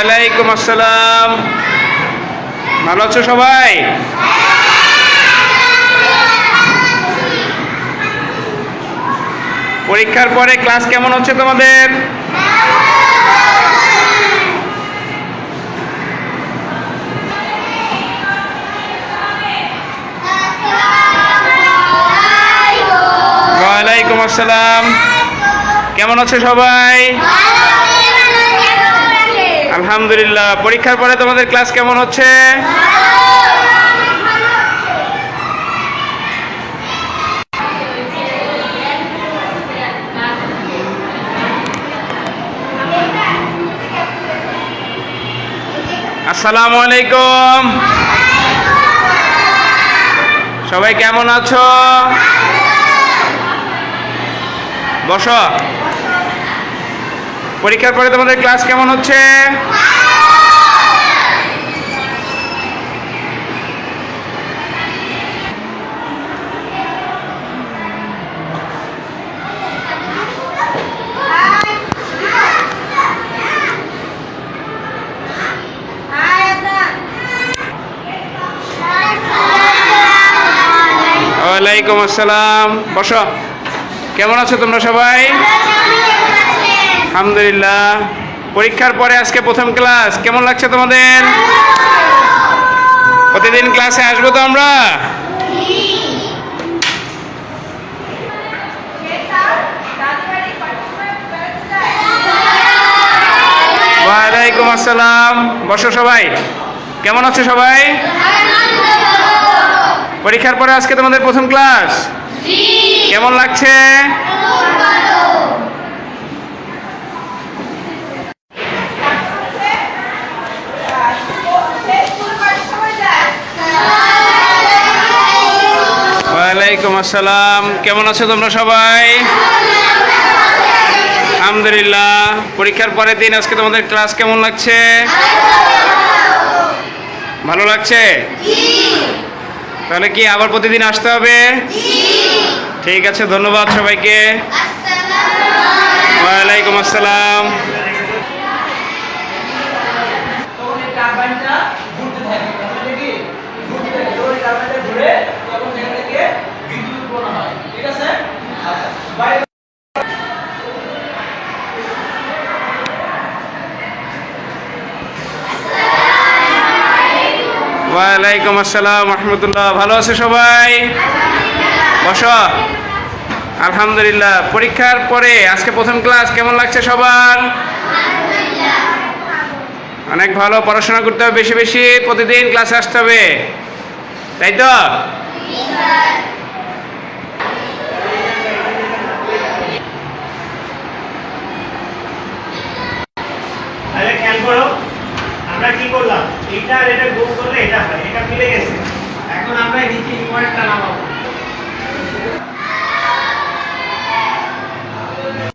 ওয়ালাইকুম আসসালাম। ভালো আছো সবাই? পরীক্ষার পরে ক্লাস কেমন হচ্ছে তোমাদের? ওয়ালাইকুম আসসালাম। কেমন আছো সবাই? আলহামদুলিল্লাহ পরীক্ষার পরে তোমাদের ক্লাস কেমন হচ্ছে? আসসালামু আলাইকুম। সবাই কেমন আছো? বসো। পরীক্ষার পরে তোমাদের ক্লাস কেমন হচ্ছে? ওয়ালাইকুম আসসালাম। বসো। কেমন আছো তোমরা সবাই? আলহামদুলিল্লাহ। পরীক্ষার পরে আজকে প্রথম ক্লাস। কেমন লাগছে তোমাদের? প্রতিদিন ক্লাসে আসব তো আমরা? ওয়ালাইকুম আসসালাম। বসো সবাই। কেমন আছো সবাই? পরীক্ষার পরে আজকে তোমাদের প্রথম ক্লাস? কেমন লাগছে? ওয়ালাইকুম আসসালাম। কেমন আছো তোমরা সবাই? আলহামদুলিল্লাহ। পরীক্ষার পরের দিন আজকে তোমাদের ক্লাস কেমন লাগছে? ভালো লাগছে? তাহলে কি আবার প্রতিদিন আসতে হবে? ঠিক আছে, ধন্যবাদ সবাইকে। ওয়ালাইকুম আসসালাম। ওয়ালাইকুম আসসালাম, রহমতুল্লাহ। ভালো আছে সবাই? বস। আলহামদুলিল্লাহ। পরীক্ষার পরে আজকে প্রথম ক্লাস, কেমন লাগছে সবার? অনেক ভালো, পড়াশোনা করতে হবে বেশি বেশি, প্রতিদিন ক্লাসে আসতে হবে। তাই তো? আমরা কি করলাম? এটা আর এটা গুণ করলে এটা হয়, এটা মিলে গেছে। এখন আমরা নিচে ইনভার্টটা নামাবো।